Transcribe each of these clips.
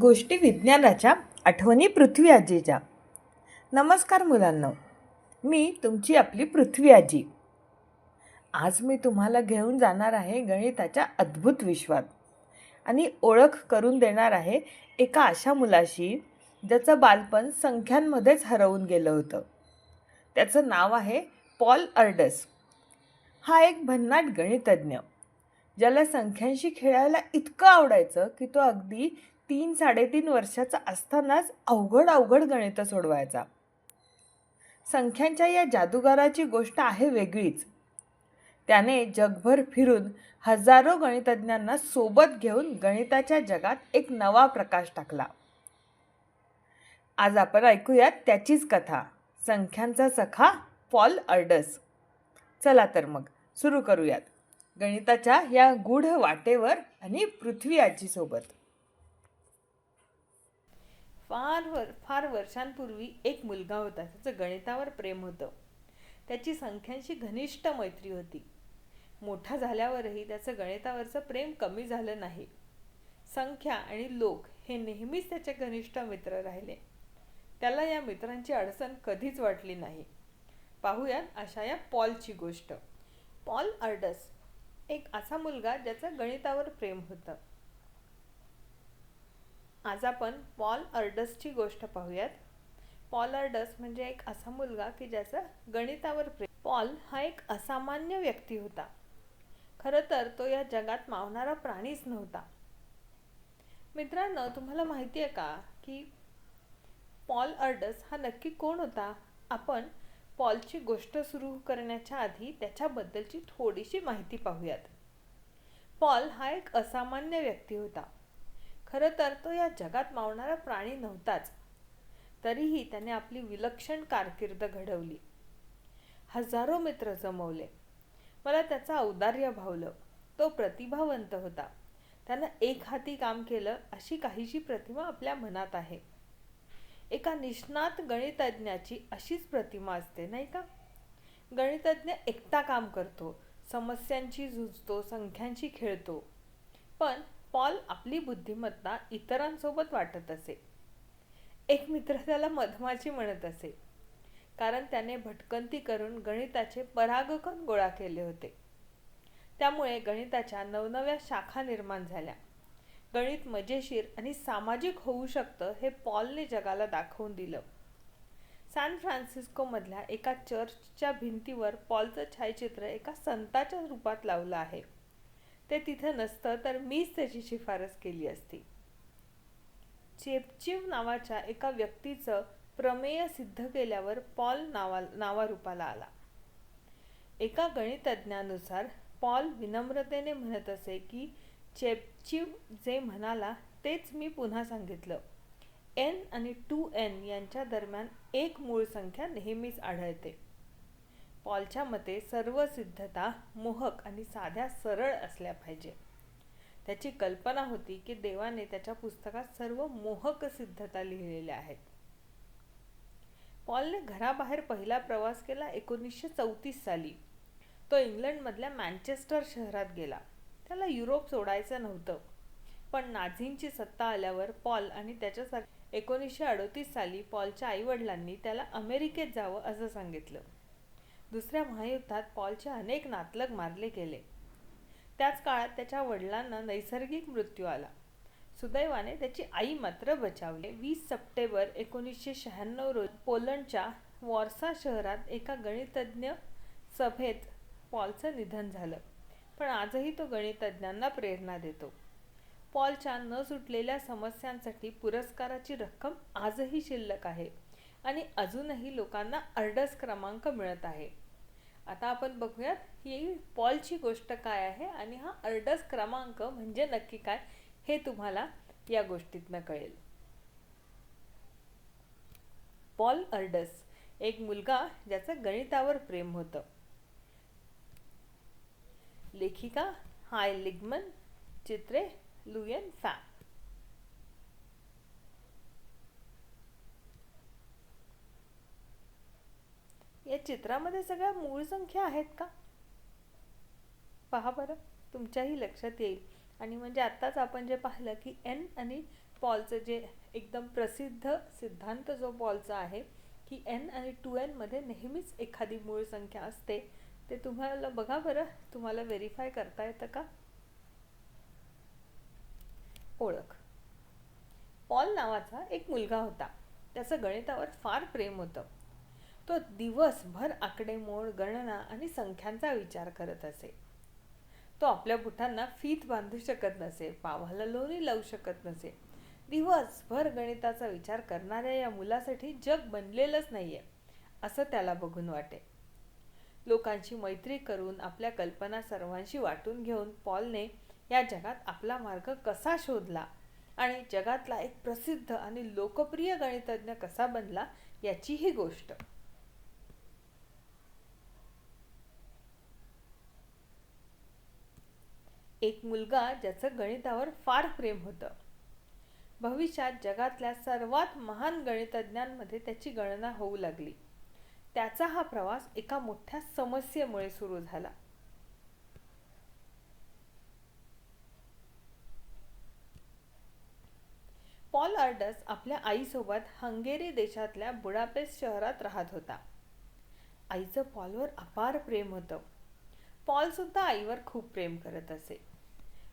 गोष्टी विज्ञानाच्या आठवणी पृथ्वी आजीच्या. नमस्कार मुलांना मी तुमची आपली पृथ्वी आजी. आज मी तुम्हाला घेऊन जाणार आहे गणिताच्या अद्भुत विश्वात. आणि ओळख करून देणार आहे एका अशा मुलाशी ज्याचं बालपण संख्यांमध्येच हरवून गेलं होतं. त्याचं नाव आहे पॉल अर्डस. हा एक भन्नाट गणितज्ञ ज्याला संख्यांशी खेळायला इतकं आवडायचं की तो अगदी तीन साडेतीन वर्षाचा असतानाच अवघड अवघड गणितं सोडवायचा. संख्यांच्या या जादूगाराची गोष्ट आहे वेगळीच. त्याने जगभर फिरून हजारो गणितज्ञांना सोबत घेऊन गणिताच्या जगात एक नवा प्रकाश टाकला. आज आपण ऐकूयात त्याचीच कथा संख्यांचा सखा पॉल अर्डस चला तर मग सुरू करूयात. गणिताच्या या गूढ वाटेवर आणि पृथ्वी आजीसोबत फार वर फार वर्षांपूर्वी एक मुलगा होता. त्याचं गणितावर प्रेम होतं. त्याची संख्यांशी घनिष्ठ मैत्री होती. मोठा झाल्यावरही त्याचं गणितावरचं प्रेम कमी झालं नाही. संख्या आणि लोक हे नेहमीच त्याचे घनिष्ठ मित्र राहिले. त्याला या मित्रांची अडचण कधीच वाटली नाही. पाहूयात अशा या पॉलची गोष्ट. पॉल अर्डस एक असा मुलगा ज्याचं गणितावर प्रेम होतं. आज आपण पॉल अर्डसची गोष्ट पाहूयात. पॉल अर्डस म्हणजे एक असा मुलगा की ज्याचं गणितावर प्रेम. पॉल हा एक असामान्य व्यक्ती होता. खरं तर तो या जगात मावणारा प्राणीच नव्हता. मित्रांनो तुम्हाला माहिती आहे का की पॉल अर्डस हा नक्की कोण होता? आपण पॉलची गोष्ट सुरू करण्याच्या आधी त्याच्याबद्दलची थोडीशी माहिती पाहूयात. पॉल हा एक असामान्य व्यक्ती होता. खरं तर तो या जगात मावणारा प्राणी नव्हताच. तरीही त्याने आपली विलक्षण कारकीर्द घडवली. हजारो मित्र जमवले. मला त्याचा औदार्य भावलं. तो प्रतिभावंत होता. त्यानं एक हाती काम केलं अशी काहीशी प्रतिमा आपल्या मनात आहे. एका निष्णात गणितज्ञाची अशीच प्रतिमा असते नाही का? गणितज्ञ एकटा काम करतो. समस्यांची झुजतो संख्यांशी खेळतो. पण पॉल आपली बुद्धिमत्ता इतरांसोबत वाटत असे. एक मित्र त्याला मधमाची म्हणत असे. कारण त्याने भटकंती करून गणिताचे परागकण गोळा केले होते. त्यामुळे गणिताच्या नवनव्या शाखा निर्माण झाल्या. गणित मजेशीर आणि सामाजिक होऊ शकतं हे पॉलने जगाला दाखवून दिलं. सॅन फ्रान्सिस्कोमधल्या एका चर्चच्या भिंतीवर पॉलचं छायाचित्र एका संताच्या रूपात लावलं आहे. ते तिथं नसतं तर मीच त्याची शिफारस केली असती. चेपचिव नावाच्या एका व्यक्तीचं प्रमेय सिद्ध केल्यावर पॉल नावा नावारूपाला आला. एका गणितज्ञानुसार पॉल विनम्रतेने म्हणत असे की चेपचिव जे म्हणाला तेच मी पुन्हा सांगितलं. एन आणि टू एन यांच्या दरम्यान एक मूळ संख्या नेहमीच आढळते. पॉलच्या मते सर्व सिद्धता मोहक आणि साध्या सरळ असल्या पाहिजे. त्याची कल्पना होती की देवाने त्याच्या पुस्तकात सर्व मोहक सिद्धता लिहिलेल्या आहेत. पॉलने घराबाहेर पहिला प्रवास केला एकोणीसशे चौतीस साली. तो इंग्लंडमधल्या मँचेस्टर शहरात गेला. त्याला युरोप सोडायचं नव्हतं. पण नाझींची सत्ता आल्यावर पॉल आणि त्याच्यासारखे एकोणीसशे अडोतीस साली पॉलच्या आईवडिलांनी त्याला अमेरिकेत जावं असं सांगितलं. दुसऱ्या महायुद्धात पॉलचे अनेक नातलग मारले गेले. त्याच काळात त्याच्या वडिलांना नैसर्गिक मृत्यू आला. सुदैवाने त्याची आई मात्र बचावले. वीस सप्टेंबर एकोणीसशे शहाण्णव रोज पोलंडच्या वॉर्सा शहरात एका गणितज्ञ सभेत पॉलचं निधन झालं. पण आजही तो गणितज्ञांना प्रेरणा देतो. पॉलच्या न सुटलेल्या समस्यांसाठी पुरस्काराची रक्कम आजही शिल्लक आहे आणि अजूनही लोकांना अर्डस क्रमांक मिळत आहे. आता आपण बघूयात ही पॉलची गोष्ट काय आहे आणि हा अर्डस क्रमांक म्हणजे नक्की काय हे तुम्हाला या गोष्टीतनं कळेल. पॉल अर्डस एक मुलगा ज्याचं गणितावर प्रेम होतं. लेखिका हाय लिगमन चित्रे लुयन फॅ चित्रामध्ये सगळ्या मूळ संख्या आहेत का? पहा बरं तुमच्याही लक्षात येईल. आणि म्हणजे आत्ताच आपण जे पाहिलं की एन आणि पॉलचं जे एकदम प्रसिद्ध सिद्धांत जो पॉलचा आहे की एन आणि टू एनमध्ये नेहमीच एखादी मूळ संख्या असते ते तुम्हाला बघा बरं तुम्हाला व्हेरीफाय करता येतं का? ओळख. पॉल नावाचा एक मुलगा होता. त्याचं गणितावर फार प्रेम होतं. तो दिवसभर आकडेमोड गणना आणि संख्यांचा विचार करत असे. तो आपल्या बुटांना फीत बांधू शकत नसे पावाला लोणी लावू शकत नसे. दिवसभर गणिताचा विचार करणाऱ्या या मुलासाठी जग बनलेलंच नाहीये असं त्याला बघून वाटे. लोकांची मैत्री करून आपल्या कल्पना सर्वांशी वाटून घेऊन पॉलने या जगात आपला मार्ग कसा शोधला आणि जगातला एक प्रसिद्ध आणि लोकप्रिय गणितज्ञ कसा बनला याची ही गोष्ट. एक मुलगा ज्याचं गणितावर फार प्रेम होतं. भविष्यात जगातल्या सर्वात महान गणितज्ञांमध्ये त्याची गणना होऊ लागली. त्याचा हा प्रवास एका मोठ्या समस्येमुळे सुरू झाला. पॉल आर्डस आपल्या आईसोबत हंगेरी देशातल्या बुडापेस्ट शहरात राहत होता. आईचं पॉलवर अपार प्रेम होतं. पॉलसुद्धा आईवर खूप प्रेम करत असे.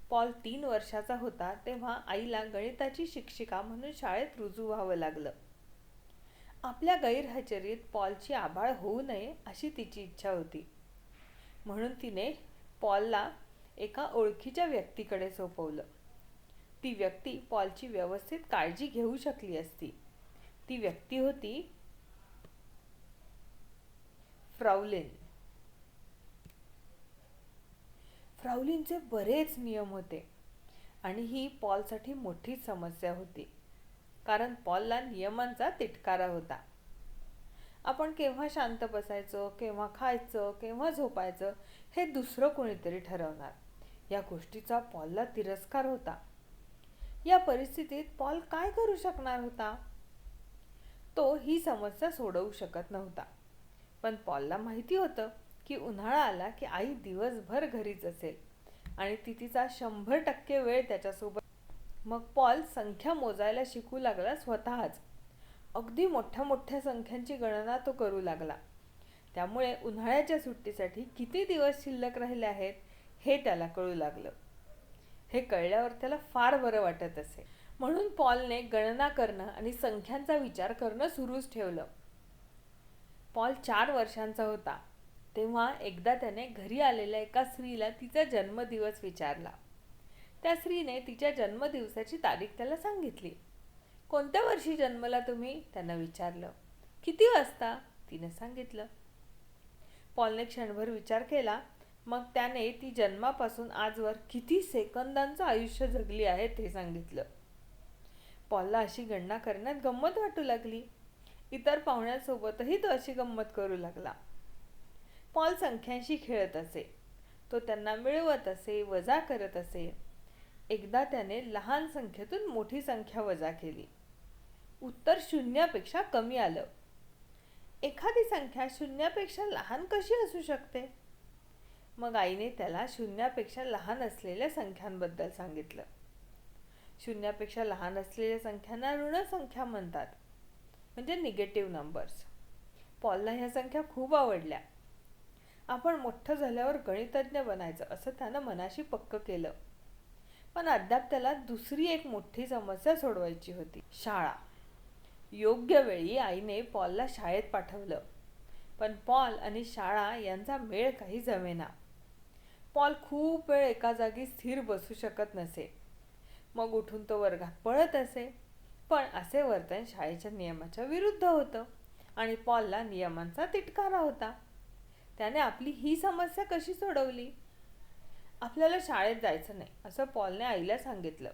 पॉल तीन वर्षाचा होता तेव्हा आईला गणिताची शिक्षिका म्हणून शाळेत रुजू व्हावं लागलं. आपल्या गैरहजेरीत पॉलची आबाळ होऊ नये अशी तिची इच्छा होती. म्हणून तिने पॉलला एका ओळखीच्या व्यक्तीकडे सोपवलं. ती व्यक्ती पॉलची व्यवस्थित काळजी घेऊ शकली असती. ती व्यक्ती होती फ्राउलेन फ्राउलिनचे बरेच नियम होते. आणि ही पॉलसाठी मोठी समस्या होती. कारण पॉलला नियमांचा तिटकारा होता. आपण केव्हा शांत बसायचं केव्हा खायचं केव्हा झोपायचं हे दुसरं कोणीतरी ठरवणार. या गोष्टीचा पॉलला तिरस्कार होता. या परिस्थितीत पॉल काय करू शकणार होता? तो ही समस्या सोडवू शकत नव्हता. पण पॉलला माहिती होतं. की उन्हाळा आला की आई दिवसभर घरीच असेल. आणि ती तिचा शंभर टक्के वेळ त्याच्यासोबत मग पॉल संख्या मोजायला शिकू लागला स्वतःच. अगदी मोठ्या मोठ्या संख्यांची गणना तो करू लागला. त्यामुळे उन्हाळ्याच्या सुट्टीसाठी किती दिवस शिल्लक राहिले आहेत हे त्याला कळू लागलं. हे कळल्यावर त्याला फार बरं वाटत असे. म्हणून पॉलने गणना करणं आणि संख्यांचा विचार करणं सुरूच ठेवलं. पॉल चार वर्षांचा होता. तेव्हा एकदा त्याने घरी आलेल्या एका स्त्रीला तिचा जन्मदिवस विचारला. त्या स्त्रीने तिच्या जन्मदिवसाची तारीख त्याला सांगितली. कोणत्या वर्षी जन्मला तुम्ही? त्यानं विचारलं. किती वाजता? तिने सांगितलं. पॉलने क्षणभर विचार केला. मग त्याने ती जन्मापासून आजवर किती सेकंदांचं आयुष्य जगली आहे ते सांगितलं. पॉलला अशी गणना करण्यात गंमत वाटू लागली. इतर पाहुण्यांसोबतही तो अशी गंमत करू लागला. पॉल संख्यांशी खेळत असे. तो त्यांना मिळवत असे वजा करत असे. एकदा त्याने लहान संख्येतून मोठी संख्या वजा केली. उत्तर शून्यापेक्षा कमी आलं. एखादी संख्या शून्यापेक्षा लहान कशी असू शकते? मग आईने त्याला शून्यापेक्षा लहान असलेल्या संख्यांबद्दल सांगितलं. शून्यापेक्षा लहान असलेल्या संख्यांना ऋण संख्या म्हणतात. म्हणजे निगेटिव्ह नंबर्स पॉलला ह्या संख्या खूप आवडल्या. आपण मोठं झाल्यावर गणितज्ञ बनायचं असं त्यानं मनाशी पक्क केलं. पण अद्याप त्याला दुसरी एक मोठी समस्या सोडवायची होती शाळा. योग्य वेळी आईने पॉलला शाळेत पाठवलं. पण पॉल आणि शाळा यांचा मेळ काही जमेना. पॉल खूप वेळ एका जागी स्थिर बसू शकत नसे. मग उठून तो वर्गात पळत असे. पण असे वर्तन शाळेच्या नियमाच्या विरुद्ध होतं आणि पॉलला नियमांचा तिटकारा होता. त्याने आपली ही समस्या कशी सोडवली? आपल्याला शाळेत जायचं नाही असं पॉलने आईला सांगितलं.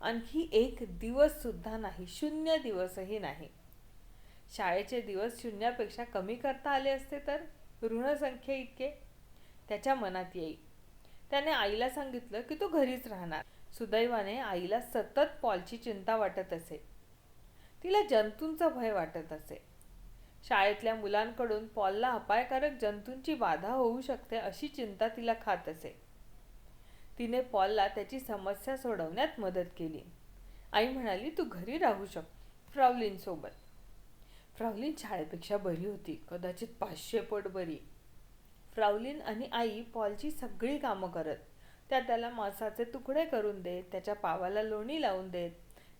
आणखी एक दिवस सुद्धा नाही शून्य दिवसही नाही. शाळेचे दिवस शून्यापेक्षा कमी करता आले असते तर? ऋणसंख्ये इतके? त्याच्या मनात येईल त्याने आईला सांगितलं की तो घरीच राहणार. सुदैवाने आईला सतत पॉलची चिंता वाटत असे. तिला जंतूंचा भय वाटत असे. शाळेतल्या मुलांकडून पॉलला अपायकारक जंतूंची बाधा होऊ शकते अशी चिंता तिला खात असे. तिने पॉलला त्याची समस्या सोडवण्यात मदत केली. आई म्हणाली तू घरी राहू शक फ्रावलीनसोबत फ्रावलीन शाळेपेक्षा बरी होती कदाचित पाचशे पट बरी. फ्रावलीन आणि आई पॉलची सगळी कामं करत. त्या त्याला मांसाचे तुकडे करून देत त्याच्या पावाला लोणी लावून देत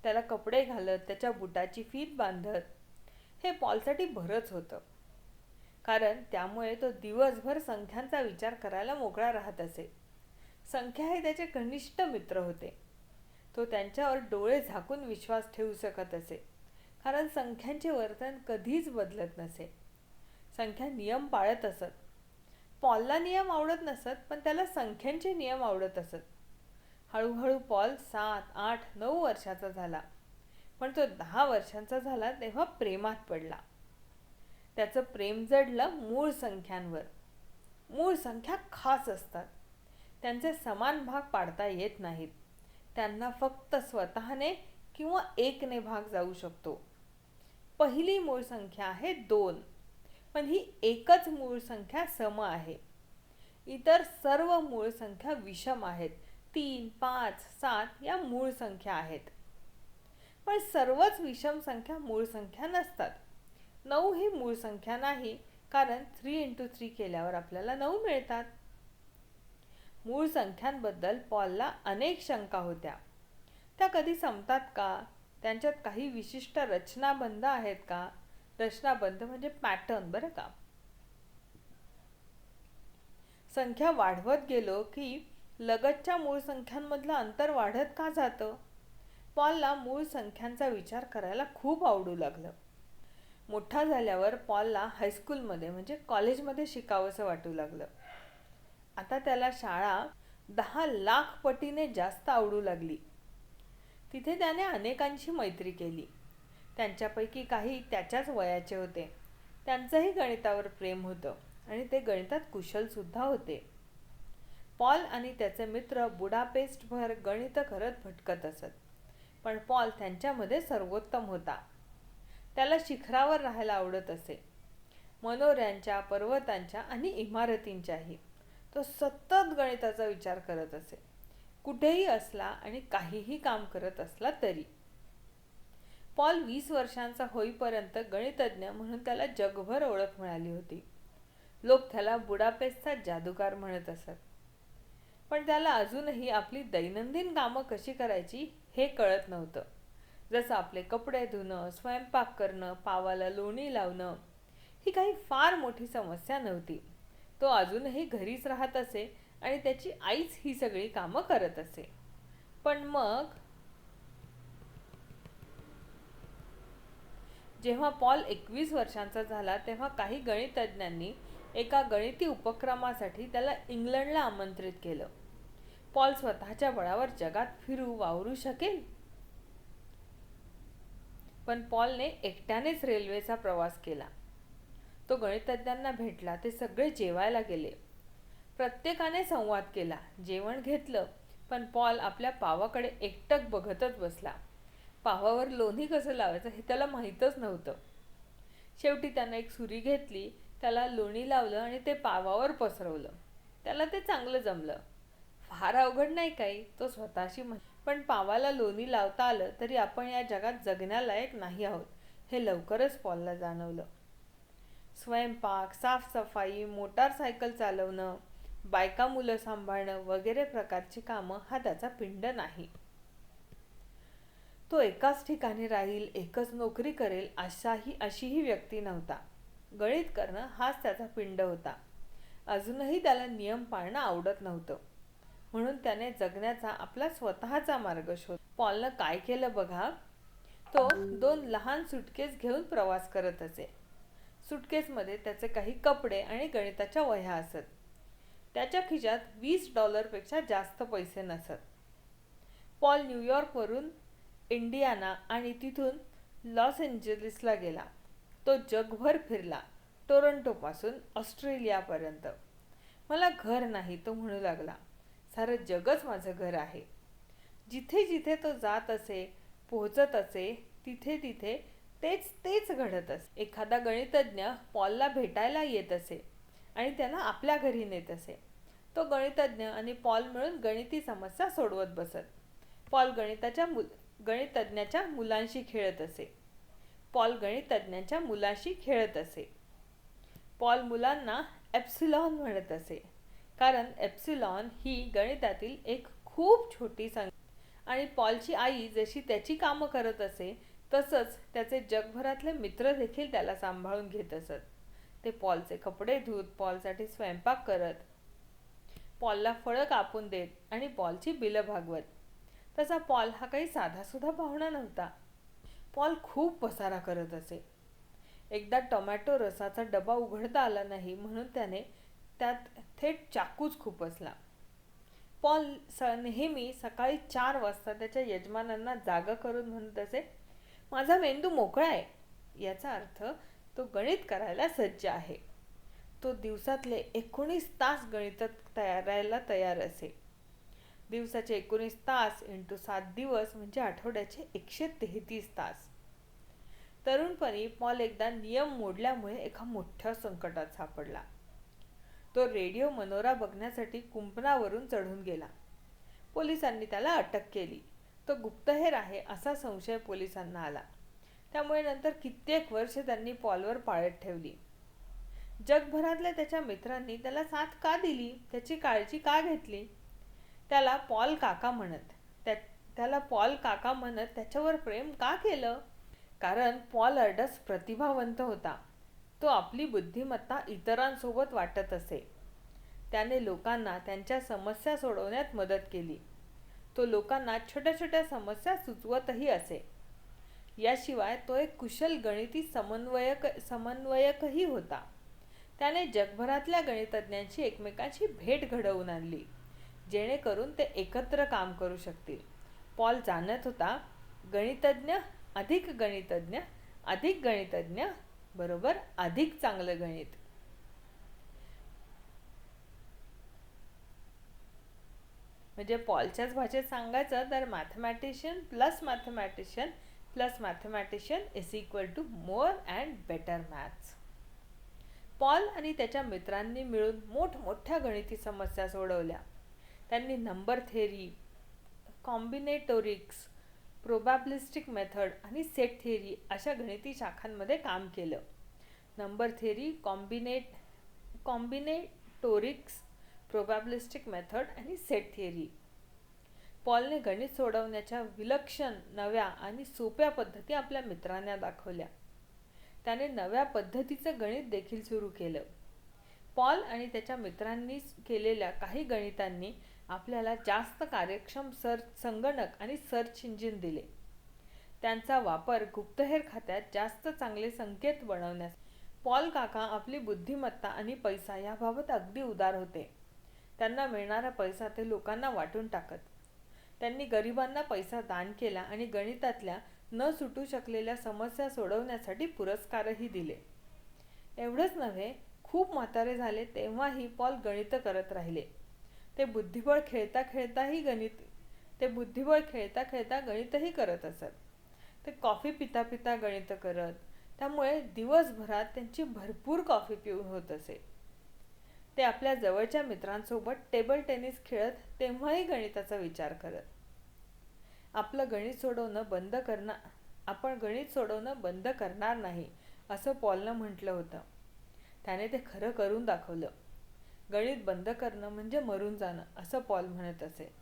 त्याला कपडे घालत त्याच्या बुटाची फीत बांधत हे पॉलसाठी बरंच होतं. कारण त्यामुळे तो दिवसभर संख्यांचा विचार करायला मोकळा राहत असे. संख्या हे त्याचे घनिष्ठ मित्र होते. तो त्यांच्यावर डोळे झाकून विश्वास ठेवू शकत असे. कारण संख्यांचे वर्तन कधीच बदलत नसे. संख्या नियम पाळत असत. पॉलला नियम आवडत नसत पण त्याला संख्यांचे नियम आवडत असत. हळूहळू पॉल सात आठ नऊ वर्षाचा झाला. पण तो दहा वर्षांचा झाला तेव्हा प्रेमात पडला. त्याचं प्रेम जडलं मूळ संख्यांवर. मूळ संख्या खास असतात. त्यांचे समान भाग पाडता येत नाहीत. त्यांना फक्त स्वतःने किंवा एकने भाग जाऊ शकतो. पहिली मूळ संख्या आहे दोन पण ही एकच मूळ संख्या सम आहे. इतर सर्व मूळ संख्या विषम आहेत. तीन पाच सात या मूळ संख्या आहेत. पण सर्वच विषम संख्या मूळ संख्या नसतात. नऊ ही मूळ संख्या नाही कारण थ्री इंटू थ्री केल्यावर आपल्याला नऊ मिळतात. मूळ संख्यांबद्दल पॉलला अनेक शंका होत्या. त्या कधी संपतात का? त्यांच्यात काही विशिष्ट रचनाबंध आहेत का? रचनाबंध म्हणजे पॅटर्न बरं का? संख्या वाढवत गेलो की लगतच्या मूळ संख्यांमधलं अंतर वाढत का जातं? पॉलला मूळ संख्यांचा विचार करायला खूप आवडू लागलं. मोठा झाल्यावर पॉलला हायस्कूलमध्ये म्हणजे कॉलेजमध्ये शिकावंसं वाटू लागलं. आता त्याला शाळा दहा लाख पटीने जास्त आवडू लागली. तिथे त्याने अनेकांशी मैत्री केली. त्यांच्यापैकी काही त्याच्याच वयाचे होते. त्यांचंही गणितावर प्रेम होतं आणि ते गणितात कुशलसुद्धा होते. पॉल आणि त्याचे मित्र बुडापेस्टभर गणित करत भटकत असत. पण पॉल त्यांच्यामध्ये सर्वोत्तम होता. त्याला शिखरावर राहायला आवडत असे. मनोऱ्यांच्या पर्वतांच्या आणि इमारतींच्याही. तो सतत गणिताचा विचार करत असे. कुठेही असला आणि काहीही काम करत असला तरी. पॉल वीस वर्षांचा होईपर्यंत गणितज्ञ म्हणून त्याला जगभर ओळख मिळाली होती. लोक त्याला बुडापेस्टचा जादूगार म्हणत असत. पण त्याला अजूनही आपली दैनंदिन कामं कशी करायची हे कळत नव्हतं. जसं आपले कपडे धुणं स्वयंपाक करणं पावाला लोणी लावणं ही काही फार मोठी समस्या नव्हती. तो अजूनही घरीच राहत असे आणि त्याची आईच ही सगळी कामं करत असे. पण मग जेव्हा पॉल एकवीस वर्षांचा झाला तेव्हा काही गणितज्ञांनी एका गणिती उपक्रमासाठी त्याला इंग्लंडला आमंत्रित केलं. पॉल स्वतःच्या बळावर जगात फिरू वावरू शकेल. पण पॉलने एकट्यानेच रेल्वेचा प्रवास केला. तो गणितज्ञांना भेटला ते सगळे जेवायला गेले. प्रत्येकाने संवाद केला जेवण घेतलं पण पॉल आपल्या पावाकडे एकटक बघतच बसला. पावावर लोणी कसं लावायचं हे त्याला माहीतच नव्हतं. शेवटी त्यानं एक सुरी घेतली त्याला लोणी लावलं आणि ते पावावर पसरवलं. त्याला ते चांगलं जमलं. फार अवघड नाही काही तो स्वतःशी म्हण पण पावाला लोणी लावता आलं तरी आपण या जगात जगण्यालायक नाही आहोत हे लवकरच पॉलला जाणवलं. स्वयंपाक साफसफाई मोटारसायकल चालवणं बायका मुलं सांभाळणं वगैरे प्रकारची कामं हा त्याचा पिंड नाही. तो एकाच ठिकाणी राहील एकच नोकरी करेल अशाही अशीही व्यक्ती नव्हता. गणित करणं हाच त्याचा पिंड होता. अजूनही त्याला नियम पाळणं आवडत नव्हतं. म्हणून त्याने जगण्याचा आपला स्वतःचा मार्ग शोध पॉलनं काय केलं बघा? तो दोन लहान सुटकेस घेऊन प्रवास करत असे. सुटकेसमध्ये त्याचे काही कपडे आणि गणिताच्या वह्या असत. त्याच्या खिशात वीस डॉलरपेक्षा जास्त पैसे नसत. पॉल न्यूयॉर्कवरून इंडियाना आणि तिथून लॉस एंजलिसला गेला. तो जगभर फिरला टोरंटोपासून ऑस्ट्रेलियापर्यंत. मला घर नाही तो म्हणू लागला. सारं जगच माझं घर आहे. जिथे जिथे तो जात असे पोहोचत असे तिथे तिथे तेच तेच घडत असे. एखादा गणितज्ञ पॉलला भेटायला येत असे आणि त्याला आपल्या घरी नेत असे. तो गणितज्ञ आणि पॉल मिळून गणिती समस्या सोडवत बसत. पॉल गणिताच्या गणितज्ञाच्या मुलांशी खेळत असे. पॉल गणितज्ञाच्या मुलाशी खेळत असे. पॉल मुलांना एप्सिलॉन म्हणत असे. कारण एप्सिलॉन ही गणितातील एक खूप छोटी संख्या आणि पॉलची आई जशी त्याची कामं करत असे तसंच त्याचे जगभरातले मित्र देखील त्याला सांभाळून घेत असत. ते पॉलचे कपडे धुत पॉलसाठी स्वयंपाक करत पॉलला फळं कापून देत आणि पॉलची बिलं भागवत. तसा पॉल हा काही साधासुधा पाहुणा नव्हता. पॉल खूप पसारा करत असे. एकदा टोमॅटो रसाचा डबा उघडता आला नाही म्हणून त्याने त्यात थेट चाकूच खुपसला पॉल स नेहमी सकाळी चार वाजता त्याच्या यजमानांना जागा करून म्हणत असे माझा मेंदू मोकळा आहे. याचा अर्थ तो गणित करायला सज्ज आहे. तो दिवसातले एकोणीस तास गणितात तयारायला तयार असे. दिवसाचे एकोणीस तास इंटू सात दिवस म्हणजे आठवड्याचे एकशे तेहतीस तास. तरुणपणी पॉल एकदा नियम मोडल्यामुळे एका मोठ्या संकटात सापडला. तो रेडिओ मनोरा बघण्यासाठी कुंपणावरून चढून गेला. पोलिसांनी त्याला अटक केली. तो गुप्तहेर आहे असा संशय पोलिसांना आला. त्यामुळे नंतर कित्येक वर्ष त्यांनी पॉलवर पाळत ठेवली. जगभरातल्या त्याच्या मित्रांनी त्याला साथ का दिली? त्याची काळजी का घेतली? त्याला पॉल काका म्हणत त्या त्याला पॉल काका म्हणत त्याच्यावर प्रेम का केलं? कारण पॉल अर्डस प्रतिभावंत होता. तो आपली बुद्धिमत्ता इतरांसोबत वाटत असे. त्याने लोकांना त्यांच्या समस्या सोडवण्यात मदत केली. तो लोकांना छोट्या छोट्या समस्या सुचवतही असे. याशिवाय तो एक कुशल गणिती समन्वयक समन्वयकही होता. त्याने जगभरातल्या गणितज्ञांची एकमेकांची भेट घडवून आणली जेणेकरून ते एकत्र काम करू शकतील. पॉल जाणत होता गणितज्ञ अधिक गणितज्ञ अधिक गणितज्ञ बरोबर? अधिक चांगलं गणित. म्हणजे पॉलच्याच भाषेत सांगायचं तर mathematician plus mathematician plus mathematician is equal to more and better maths Paul आणि त्याच्या मित्रांनी मिळून मोठमोठ्या गणिती समस्या सोडवल्या. त्यांनी number theory combinatorics probabilistic method आणि सेट थेअरी अशा गणिती शाखांमध्ये काम केलं. Number theory combinat combinatorics probabilistic method आणि सेट थिअरी पॉलने गणित सोडवण्याच्या विलक्षण नव्या आणि सोप्या पद्धती आपल्या मित्रांना दाखवल्या. त्याने नव्या पद्धतीचं गणित देखील सुरू केलं. पॉल आणि त्याच्या मित्रांनी केलेल्या काही गणितांनी आपल्याला जास्त कार्यक्षम सर्च संगणक आणि सर्च इंजिन दिले. त्यांचा वापर गुप्तहेर खात्यात जास्त चांगले संकेत बनवण्यास पॉल काका आपली बुद्धिमत्ता आणि पैसा याबाबत अगदी उदार होते. त्यांना मिळणारा पैसा ते लोकांना वाटून टाकत. त्यांनी गरिबांना पैसा दान केला आणि गणितातल्या न सुटू शकलेल्या समस्या सोडवण्यासाठी पुरस्कारही दिले. एवढंच नव्हे खूप म्हातारे झाले तेव्हाही पॉल गणित करत राहिले. ते बुद्धिबळ खेळता खेळताही गणित ते बुद्धिबळ खेळता खेळता गणितही करत असत. ते कॉफी पिता पिता गणित करत त्यामुळे दिवसभरात त्यांची भरपूर कॉफी पिऊन होत असे. ते आपल्या जवळच्या मित्रांसोबत टेबल टेनिस खेळत तेव्हाही गणिताचा विचार करत. आपलं गणित सोडवणं बंद करणार आपण गणित सोडवणं बंद करणार नाही असं पॉलनं म्हटलं होतं. त्याने ते खरं करून दाखवलं. गणित बंद करणं म्हणजे मरून जाणं असं पॉल म्हणत असे.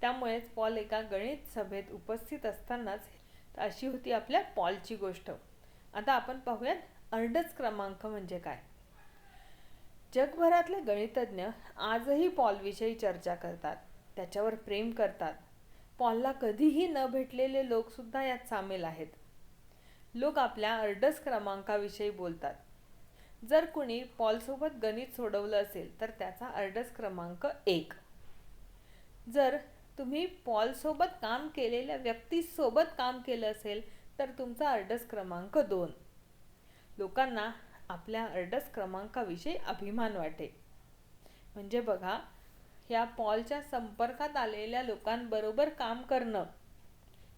त्यामुळेच पॉल एका गणित सभेत उपस्थित असतानाच अशी होती आपल्या पॉलची गोष्ट. आता आपण पाहूयात अर्डच क्रमांक म्हणजे काय? जगभरातले गणितज्ञ आजही पॉलविषयी चर्चा करतात त्याच्यावर प्रेम करतात. पॉलला कधीही न भेटलेले लोकसुद्धा यात सामील आहेत. लोक आपल्या अर्डस क्रमांकाविषयी बोलतात. जर कुणी पॉलसोबत गणित सोडवलं असेल तर त्याचा अर्डस क्रमांक एक. जर तुम्ही पॉलसोबत काम केलेल्या व्यक्तीसोबत काम केलं असेल तर तुमचा अर्डस क्रमांक दोन. लोकांना आपल्या अर्डस क्रमांकाविषयी अभिमान वाटे. म्हणजे बघा ह्या पॉलच्या संपर्कात आलेल्या लोकांबरोबर काम करणं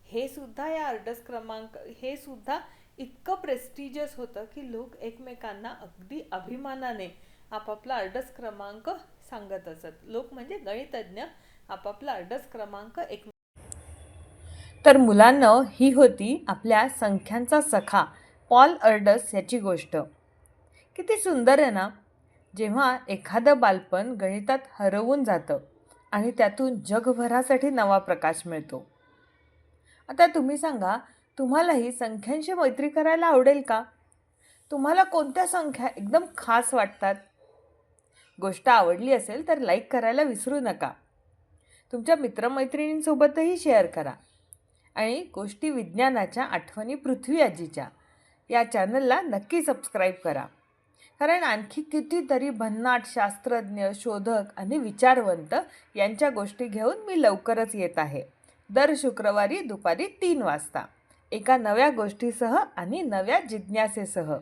हे सुद्धा या अर्डस क्रमांक हे सुद्धा इतकं प्रेस्टिजियस होतं की लोक एकमेकांना अगदी अभिमानाने आपापला अर्डस क्रमांक सांगत असत. लोक म्हणजे गणितज्ञ आपापला अर्डस क्रमांक एक तर मुलांना ही होती आपल्या संख्यांचा सखा पॉल अर्डस याची गोष्ट. किती सुंदर आहे ना? जेव्हा एखादं बालपण गणितात हरवून जातं आणि त्यातून जगभरासाठी नवा प्रकाश मिळतो. आता तुम्ही सांगा तुम्हालाही संख्यांशी मैत्री करायला आवडेल का? तुम्हाला कोणत्या संख्या एकदम खास वाटतात? गोष्ट आवडली असेल तर लाईक करायला विसरू नका. तुमच्या मित्रमैत्रिणींसोबतही शेअर करा. आणि गोष्टी विज्ञानाच्या आठवणी पृथ्वी आजीच्या या चॅनलला नक्की सबस्क्राईब करा. कारण आणखी कितीतरी भन्नाट शास्त्रज्ञ शोधक आणि विचारवंत यांच्या गोष्टी घेऊन मी लवकरच येत आहे. दर शुक्रवारी दुपारी तीन वाजता. एका नव्या गोष्टीसह आणि नव्या जिज्ञासेसह.